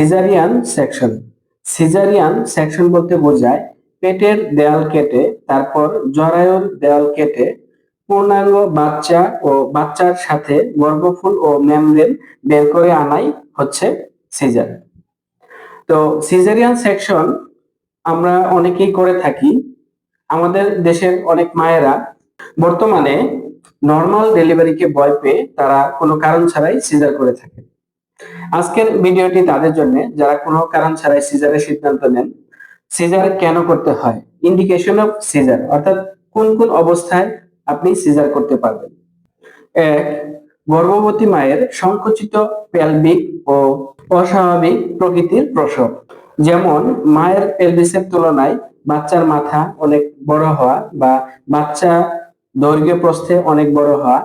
Caesarean section caesarean section বলতে বোঝায় পেটের দেয়াল কেটে, তারপর জরায়ুর দেয়াল কেটে পূর্ণাঙ্গ বাচ্চা ও বাচ্চার সাথে গর্ভফুল ও মেমব্রেন বের করে আনাই হচ্ছে সিজার তো সিজারিয়ান সেকশন আমরা অনেকেই করে থাকি, আমাদের দেশের অনেক মায়েরা। বর্তমানে নর্মাল ডেলিভারিকে ভয় পেয়ে তারা কোনো কারণ ছাড়াই সিজার করে থাকে। আজকের ভিডিওটি তাদের জন্য, যারা কোনো কারণ ছাড়াই সিজারের সিদ্ধান্ত নেন, সিজার কেন করতে হয় ইন্ডিকেশন অফ সিজার অর্থাৎ কোন কোন অবস্থায় আপনি সিজার করতে পারবেন। এক, গর্ভবতী মায়ের সংকুচিত পেলভিক ও অস্বাভাবিক প্রকৃতির প্রসব। যেমন, মায়ের পেলভিসের তুলনায় বাচ্চার মাথা অনেক বড় হওয়া বা বাচ্চা দৈর্ঘ্য প্রস্থে অনেক বড় হওয়া।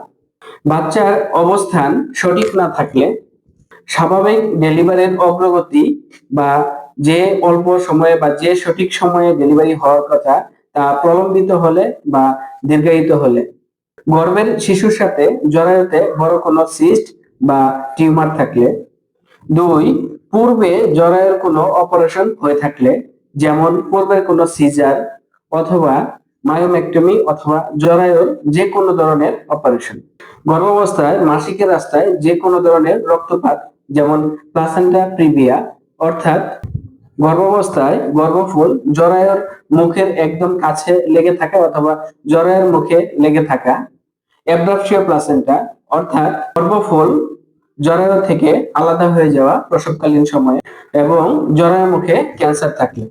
বাচ্চার অবস্থান সঠিক না থাকলে স্বাভাবিক ডেলিভারির অগ্রগতি বা যে অল্প সময়ে বা যে সঠিক সময়ে ডেলিভারি হওয়ার কথা তা প্রলম্বিত হলে বা দীর্ঘায়িত হলে। গর্ভের শিশুর সাথে জরায়ুতে বড় কোনো সিস্ট বা টিউমার থাকলে। দুই, পূর্বে জরায়ুর কোনো অপারেশন হয়ে থাকলে, যেমন পূর্বের কোনো সিজার অথবা মায়োমেক্টমি অথবা জরায়ুর যে কোনো ধরনের অপারেশন। গর্ভাবস্থায় মাসিকের রাস্তায় যে কোনো ধরনের রক্তপাত যেমন প্লাসেন্টা প্রিভিয়া অর্থাৎ গর্ভাবস্থায় গর্ভফুল জরায়ুর মুখের একদম কাছে লেগে থাকা অথবা জরায়ুর মুখে লেগে থাকা অ্যাব্রাপসিও প্লাসেন্টা অর্থাৎ গর্ভফুল জরায়ু থেকে আলাদা হয়ে যাওয়া প্রসবকালীন সময়ে এবং জরায়ুর মুখে ক্যান্সার থাকলে।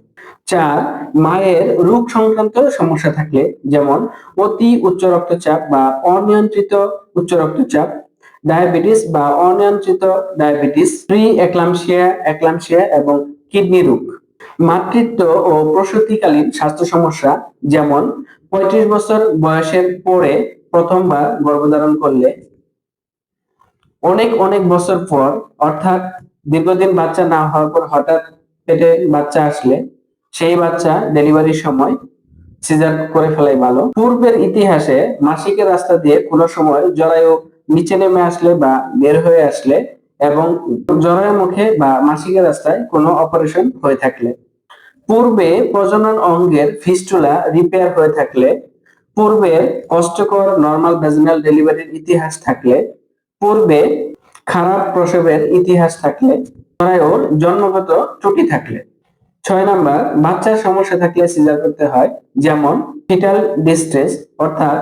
চার, মায়ের রোগ সংক্রান্ত সমস্যা থাকলে, যেমন অতি উচ্চ রক্তচাপ বা অনিয়ন্ত্রিত উচ্চ রক্তচাপ ডায়াবেটিস বা অনিয়ন্ত্রিত ডায়াবেটিস প্রি একলামশিয়া একলামশিয়া এবং কিডনি রোগ। মাতৃত্ব ও প্রসূতিকালীন স্বাস্থ্য সমস্যা যেমন, পঁয়ত্রিশ বছর বয়সের পরে প্রথমবার গর্ভধারণ করলে, অনেক অনেক বছর পর অর্থাৎ দীর্ঘদিন বাচ্চা না হওয়ার পর হঠাৎ পেটে বাচ্চা আসলে, সেই বাচ্চা ডেলিভারির সময় সিজার করে ফেলাই ভালো। পূর্বের ইতিহাসে মাসিকের রাস্তা দিয়ে কোনো সময় জরায়ু নিচে নেমে আসলে বা বের হয়ে আসলে এবং জরায়ুর মুখে বা মাসিকের রাস্তায় কোনো অপারেশন হয়ে থাকলে। পূর্বে প্রজনন অঙ্গের ফিস্টুলা রিপেয়ার হয়ে থাকলে, পূর্বে কষ্টকর নর্মাল ভ্যাজিনাল ডেলিভারির ইতিহাস থাকলে, পূর্বে খারাপ প্রসবের ইতিহাস থাকলে জরায়ুর জন্মগত ত্রুটি থাকলে। ছয় নাম্বার, বাচ্চার সমস্যা থাকলে সিজার করতে হয়, যেমন ফিটাল ডিস্ট্রেস অর্থাৎ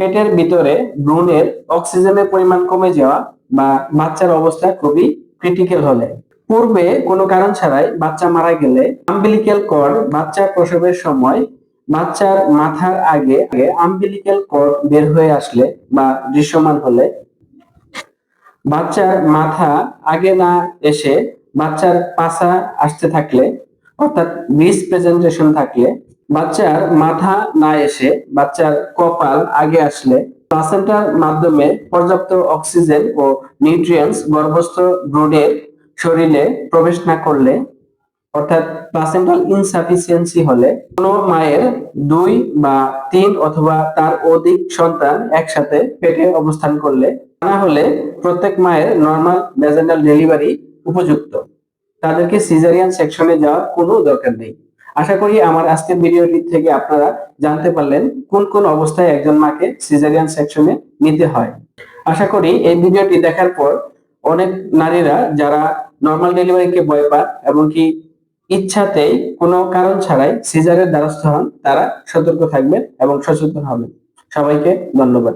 পেটের ভিতরে ভ্রূণের অক্সিজেনের পরিমাণ কমে যাওয়া বা বাচ্চার অবস্থা খুবই ক্রিটিক্যাল হলে। পূর্বে কোনো কারণ ছাড়াই বাচ্চা মারা গেলে আম্বিলিক্যাল কর্ড বাচ্চা প্রসবের সময় বাচ্চার মাথার আগে আগে আম্বিলিক্যাল কর্ড বের হয়ে আসলে বা দৃশ্যমান হলে বাচ্চার মাথা আগে না এসে বাচ্চার পাছা আসতে থাকলে অর্থাৎ মিস প্রেজেন্টেশন থাকলে বাচ্চার মাথা না এসে বাচ্চার কপাল আগে আসলে প্লাসেন্টার মাধ্যমে পর্যাপ্ত অক্সিজেন ও নিউট্রিয়েন্টস গর্ভস্থ ভ্রূণের শরীরে প্রবেশ না করলে, অর্থাৎ প্লাসেন্টাল ইনসাফিসিয়েন্সি হলে কোনো মায়ের দুই বা তিন অথবা তার অধিক সন্তান একসাথে পেটে অবস্থান করলে না হলে প্রত্যেক মায়ের নর্মাল ভ্যাজাইনাল ডেলিভারি উপযুক্ত। তাদেরকে সিজারিয়ান সেকশনে যাওয়ার কোনো দরকার নেই। আশা করি আমার আজকের ভিডিওটি থেকে আপনারা জানতে পারলেন কোন কোন অবস্থায় একজন মাকে সিজারিয়ান সেকশনে নিতে হয়। আশা করি এই ভিডিওটি দেখার পর অনেক নারীরা যারা নর্মাল ডেলিভারিকে ভয় পান এবং কি ইচ্ছাতেই কোনো কারণ ছাড়াই সিজারের দ্বারস্থ হন, তারা সতর্ক থাকবেন এবং সচেতন হবেন। সবাইকে ধন্যবাদ।